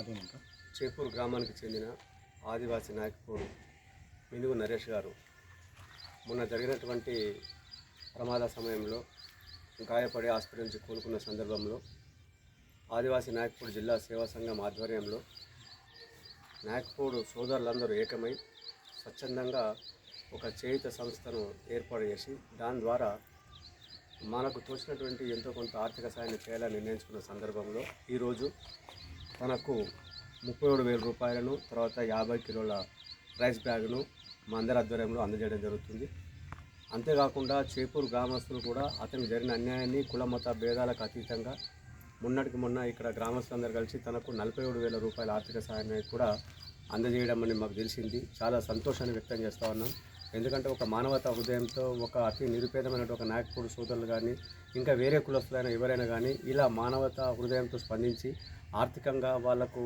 అదేనంట. చేపూర్ గ్రామానికి చెందిన ఆదివాసీ నాయకుడు మినుగు నరేష్ గారు మొన్న జరిగినటువంటి ప్రమాద సమయంలో గాయపడి హాస్పిటల్ నుంచి కోలుకున్న సందర్భంలో ఆదివాసీ నాయక్పూర్ జిల్లా సేవా సంఘం ఆధ్వర్యంలో నాయకపూడు సోదరులందరూ ఏకమై స్వచ్ఛందంగా ఒక చేయుత సంస్థను ఏర్పాటు చేసి దాని ద్వారా మనకు తోచినటువంటి ఎంతో కొంత ఆర్థిక సాయాన్ని చేయాలని నిర్ణయించుకున్న సందర్భంలో ఈరోజు తనకు ముప్పై ఏడు వేల రూపాయలను తర్వాత యాభై కిలోల రైస్ బ్యాగ్ను మా అందరి ఆధ్వర్యంలో అందజేయడం జరుగుతుంది. అంతేకాకుండా చేపూరు గ్రామస్తులు కూడా అతనికి జరిగిన అన్యాయాన్ని కుల మత భేదాలకు అతీతంగా మొన్నటికి మొన్న ఇక్కడ గ్రామస్తులందరూ కలిసి తనకు నలభై ఏడు వేల రూపాయల ఆర్థిక సహాయాన్ని కూడా అందజేయడం అని మాకు తెలిసింది. చాలా సంతోషాన్ని వ్యక్తం చేస్తూ ఉన్నాం. ఎందుకంటే ఒక మానవత హృదయంతో ఒక అతి నిరుపేదమైన ఒక నాయకుడు సోదరులు కానీ ఇంకా వేరే కులస్తులైన ఎవరైనా కానీ ఇలా మానవత హృదయంతో స్పందించి ఆర్థికంగా వాళ్ళకు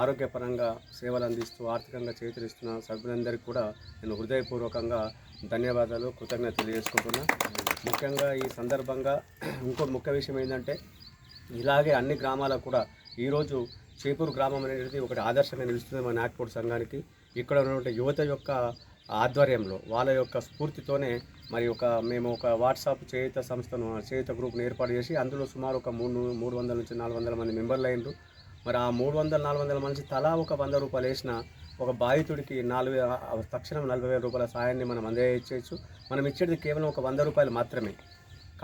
ఆరోగ్యపరంగా సేవలు అందిస్తూ ఆర్థికంగా చేతులిస్తున్న సభ్యులందరికీ కూడా నేను హృదయపూర్వకంగా ధన్యవాదాలు కృతజ్ఞత తెలియజేసుకుంటున్నా. ముఖ్యంగా ఈ సందర్భంగా ఇంకో ముఖ్య విషయం ఏంటంటే ఇలాగే అన్ని గ్రామాలకు కూడా ఈరోజు చేపూరు గ్రామం అనేది ఒకటి ఆదర్శంగా నిలుస్తుంది మన నాగపూర్ సంఘానికి. ఇక్కడ ఉన్నటువంటి యువత యొక్క ఆధ్వర్యంలో వాళ్ళ యొక్క స్ఫూర్తితోనే మరి ఒక మేము ఒక వాట్సాప్ చేయుత సంస్థను చేయుత గ్రూప్ను ఏర్పాటు చేసి అందులో సుమారు ఒక మూడు మూడు వందల నుంచి నాలుగు వందల మంది మెంబర్లు అయ్యారు మరి ఆ మూడు వందల నాలుగు వందల మంది తలా ఒక వంద రూపాయలు వేసిన ఒక బాధితుడికి నాలుగు తక్షణం నలభై వేల రూపాయల సాయాన్ని మనం అందజేయచ్చు మనం ఇచ్చేది కేవలం ఒక వంద రూపాయలు మాత్రమే.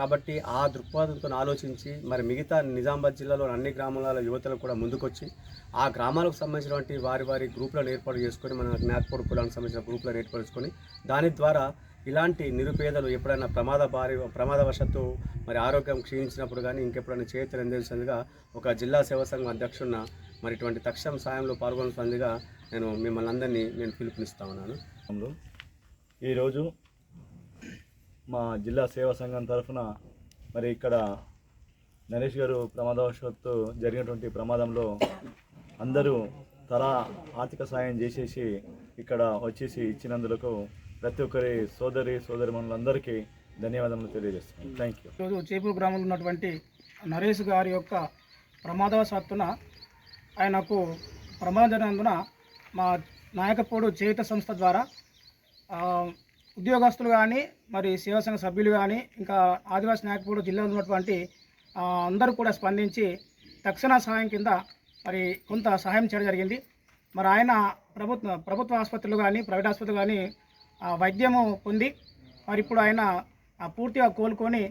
కాబట్టి ఆ దృక్పథంతో ఆలోచించి మరి మిగతా నిజామాబాద్ జిల్లాలో అన్ని గ్రామాల యువతలు కూడా ముందుకొచ్చి ఆ గ్రామాలకు సంబంధించినటువంటి వారి వారి గ్రూపులను ఏర్పాటు చేసుకొని మన జ్ఞాపకూడ కులానికి సంబంధించిన గ్రూపులను ఏర్పాటు చేసుకొని దాని ద్వారా ఇలాంటి నిరుపేదలు ఎప్పుడైనా ప్రమాద భారీ ప్రమాదవశత్తు మరి ఆరోగ్యం క్షీణించినప్పుడు కానీ ఇంకెప్పుడైనా చేతులు అందించినందుగా ఒక జిల్లా సేవా సంఘం అధ్యక్షున్న మరి ఇటువంటి తక్షణ సాయంలో పాల్గొనసిందిగా నేను మిమ్మల్ని అందరినీ నేను పిలుపునిస్తా ఉన్నాను. ఈరోజు మా జిల్లా సేవా సంఘం తరఫున మరి ఇక్కడ నరేష్ గారు ప్రమాదవశాత్తు జరిగినటువంటి ప్రమాదంలో అందరూ తలా ఆర్థిక సాయం చేసేసి ఇక్కడ వచ్చేసి ఇచ్చినందులకు ప్రతి ఒక్కరి సోదరి సోదరి మనులందరికీ ధన్యవాదములు తెలియజేస్తున్నాను. థ్యాంక్ యూ ఈరోజు చేపూరు గ్రామంలో ఉన్నటువంటి నరేష్ గారి యొక్క ప్రమాదవశాత్తున ఆయనకు ప్రమాదం జరిగినందున మా నాయకపోడు చేయుత సంస్థ ద్వారా ఉద్యోగస్తులు కానీ మరి సేవా సంఘ సభ్యులు కానీ ఇంకా ఆదివాసీ నాయకపూడు జిల్లా ఉన్నటువంటి అందరూ కూడా స్పందించి తక్షణ సహాయం కింద మరి కొంత సహాయం చేయడం జరిగింది. మరి ఆయన ప్రభుత్వ ప్రభుత్వ ఆసుపత్రులు కానీ ప్రైవేట్ ఆసుపత్రులు కానీ ఆ, వైద్యము పొంది మరి ఇప్పుడు ఆయన పూర్తిగా కోలుకొని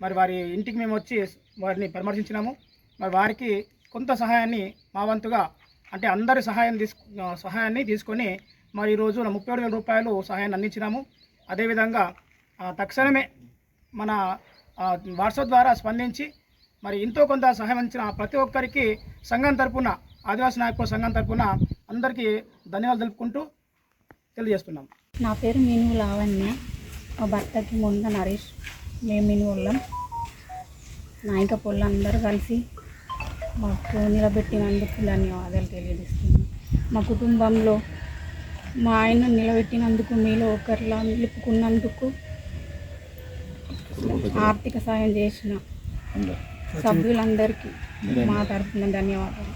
మరి వారి ఇంటికి మేము వచ్చి వారిని పరామర్శించినాము. మరి వారికి కొంత సహాయాన్ని మా వంతుగా అంటే అందరి సహాయం తీసు సహాయాన్ని తీసుకొని మరి ఈరోజు ముప్పై ఏడు వేల రూపాయలు సహాయాన్ని అందించినాము. అదేవిధంగా తక్షణమే మన వాట్సాప్ ద్వారా స్పందించి మరి ఎంతో కొంత సహాయం అందించిన ప్రతి ఒక్కరికి సంఘం తరపున ఆదివాసీ నాయకుల సంఘం తరపున అందరికీ ధన్యవాదాలు తెలుపుకుంటూ తెలియజేస్తున్నాం. నా పేరు మీను లావణ్య. మా భర్తకి ముందు నరేష్ మేము మీను వాళ్ళం. నాయక పొల్లు అందరూ కలిసి మాకు నిలబెట్టినందుకు ధన్యవాదాలు తెలియజేస్తున్నాం. మా కుటుంబంలో మా ఆయన నిలబెట్టినందుకు మీలో ఒకరిలా నిలుపుకున్నందుకు ఆర్థిక సాయం చేసిన సభ్యులందరికీ మా తరఫున ధన్యవాదాలు.